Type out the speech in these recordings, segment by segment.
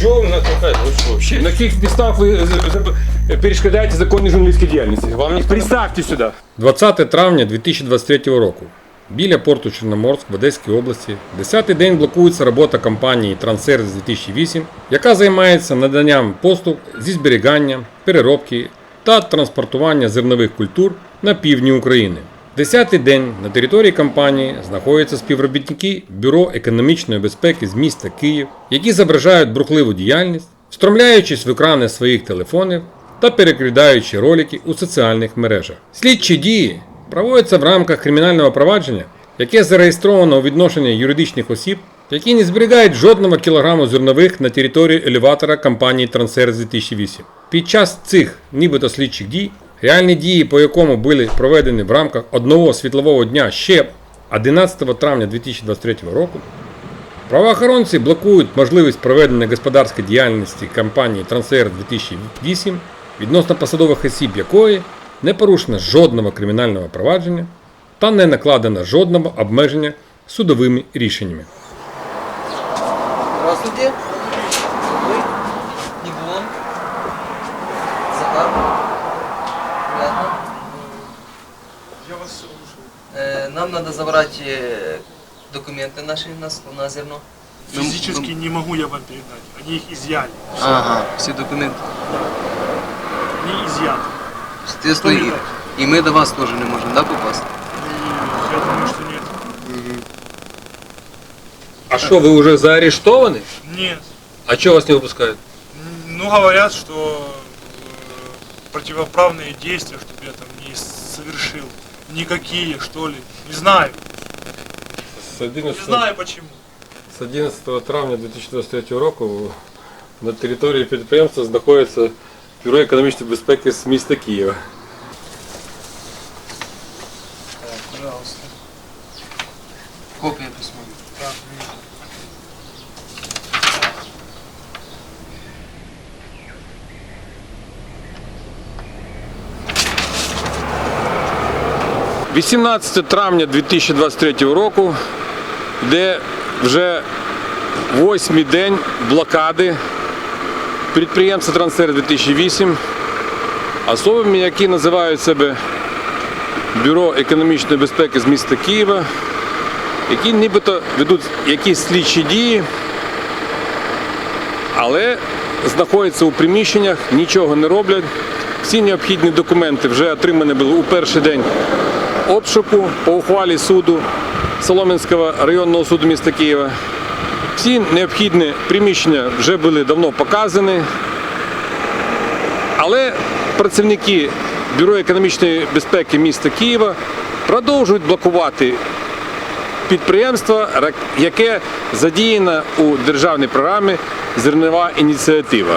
Чого ви натикаєте? Ви що, вообще? На каких підстав ви е, е, перешкодаєте законній журналістській діяльності? Вам ніхто не- Представте сюди. 20 травня 2023 року. Біля порту Чорноморськ в Одеській області 10-й день блокується робота компанії Трансервіс 2008, яка займається наданням послуг зі зберігання, переробки та транспортування зернових культур на півдні України. Десятий день на території компанії знаходяться співробітники Бюро економічної безпеки з міста Київ, які зображають брухливу діяльність, встромляючись в екрани своїх телефонів та переглядаючи ролики у соціальних мережах. Слідчі дії проводяться в рамках кримінального провадження, яке зареєстровано у відношенні юридичних осіб, які не зберігають жодного кілограму зернових на території елеватора компанії Трансерс 2008. Під час цих нібито слідчих дій, реальні дії, по якому були проведені в рамках одного світлового дня ще 11 травня 2023 року, Правоохоронці блокують можливість проведення господарської діяльності компанії Трансер 2008 відносно посадових осіб якої не порушено жодного кримінального провадження та не накладено жодного обмеження судовими рішеннями. Здравствуйте. Вы? Нигон. Захар. Я вас слушаю. Э, Нам надо забрать э, документы наши на, зерно. Физически не могу я вам передать. Они их изъяли. Ага, все документы. Они изъяты. Соответственно, Что и, и мы до вас тоже не можем, да, попасть? Я думаю, что нет. А що, ви вже заарештовані? Нет. А чого вас не випускають? М, Ну, говорят, что э, противоправные действия, чтобы я там не совершил. Никакие, что ли. Не знаю. З Не 11, знаю почему. з 11 травня 2023 року на території підприємства знаходиться Бюро економічної безпеки з міста Києва. Пожалуйста. Копия письма. Так, – 18 травня 2023 року, де вже восьмий день блокади підприємства Трансер 2008 особами, які називають себе Бюро економічної безпеки з міста Києва, які нібито ведуть якісь слідчі дії, але знаходяться у приміщеннях, нічого не роблять. Всі необхідні документи вже отримані були у перший день обшуку по ухвалі суду Солом'янського районного суду міста Києва. Всі необхідні приміщення вже були давно показані, але працівники Бюро економічної безпеки міста Києва продовжують блокувати підприємство, яке задіяно у державній програмі Зернова ініціатива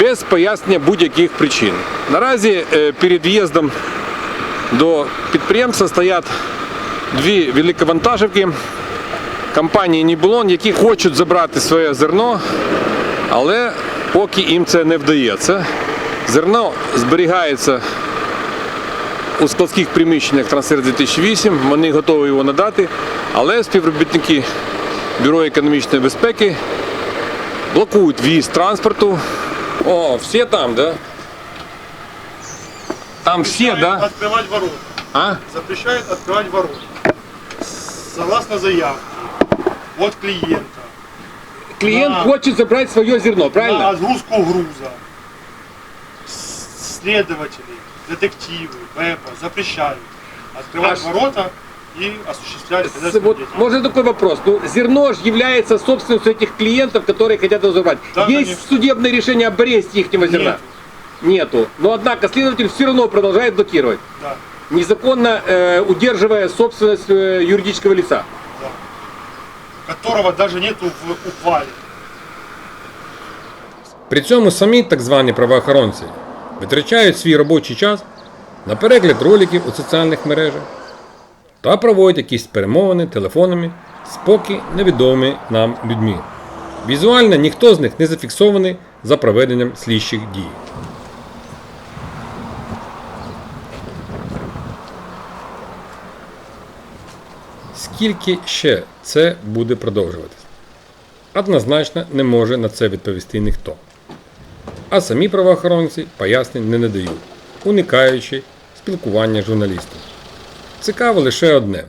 без пояснення будь-яких причин. Наразі е, перед в'їздом до підприємства стоять дві великовантажівки компанії Нібулон, які хочуть забрати своє зерно, але поки їм це не вдається. Зерно зберігається у складських приміщеннях Трансфер 2008, вони готові його надати, але співробітники Бюро економічної безпеки блокують в'їзд транспорту. О, всі там, да? Там всі, Запрещают да? Открывать ворота. А? Запрещают открывать ворота. Согласно заявке от клиента Клієнт Да. хоче забрати своє зерно, на правильно? отгрузку груза с- следователи, детективы, ВЭПа запрещают открывать А ш- ворота и осуществлять С- хозяйственную Вот, деятельность. можно такой вопрос? Ну, зерно же является собственностью этих клиентов, которые хотят его забрать. Да, Есть конечно. судебное решение об аресте их зерна? Нет. Нету. Но однако следователь все равно продолжает блокировать, Да, незаконно э, удерживая собственность э, юридического лица. да. Которого даже нету в ухвале. При цьому самі так звані правоохоронці витрачають свій робочий час на перегляд роликів у соціальних мережах та проводять якісь перемовини телефонами з поки невідомими нам людьми. Візуально ніхто з них не зафіксований за проведенням слідчих дій. Скільки ще це буде продовжуватись? однозначно не може на це відповісти ніхто. А самі правоохоронці пояснень не надають, уникаючи спілкування журналістів. Цікаво лише одне.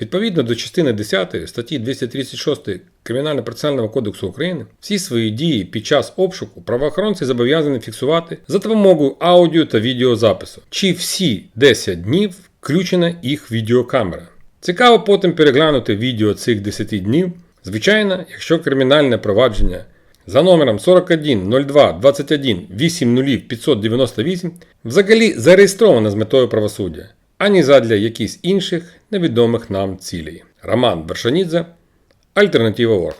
Відповідно до частини 10 статті 236 Кримінально-процесуального кодексу України, всі свої дії під час обшуку правоохоронці зобов'язані фіксувати за допомогою аудіо та відеозапису, чи всі 10 днів включена їх відеокамера. Цікаво потім переглянути відео цих 10 днів. Звичайно, якщо кримінальне провадження за номером 41 02 21 80 598 взагалі зареєстроване з метою правосуддя, ані задля якихось інших невідомих нам цілей. Роман Вершанідзе, Альтернатива Орг.